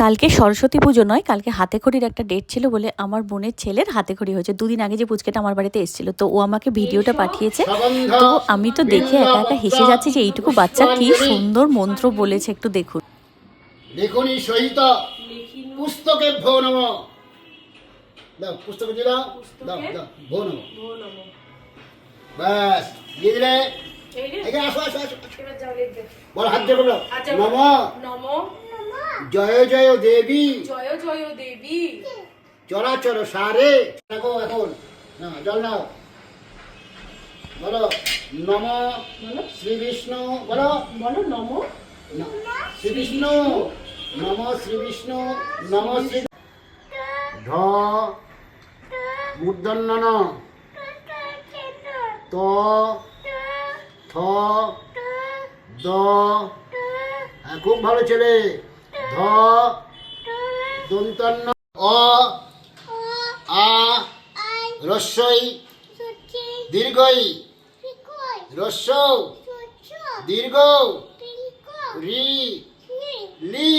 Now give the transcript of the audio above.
কালকে সরস্বতী পুজো নয় কালকে হাতে খড়ির একটা ডেট ছিল বলে আমার বোনের ছেলের হাতে খড়ি হয়েছে। দুদিন আগে যে পুচকেটা আমার বাড়িতে এসেছিল তো ও আমাকে ভিডিওটা পাঠিয়েছে। তো আমি তো দেখে একা একা হেসে যাচ্ছি যে এইটুকু বাচ্চা কি সুন্দর মন্ত্র বলেছে একটু দেখুন। লেখনী সহিত পুস্তকে ভো নম। দাও পুস্তকে দাও দাও দাও ভো নম। ব্যাস দিয়ে দিলে? এই আসো আসো আসো বলো হাত দিয়ে বলো। আচ্ছা, নম। নম। জয় জয় দেবী। জয় জয় দেবী। চরাচর সারে। দেখো এখন। না জল নাও। বলো নম শ্রী বিষ্ণু বলো। বলো নম। শ্রী বিষ্ণু। নম শ্রী বিষ্ণু নম শ্রী ঢ ত থ দ। খুব ভালো ছেলে। ধ দন্তন্য অ আ রস্যই দীর্ঘই রস্য দীর্ঘ রি লি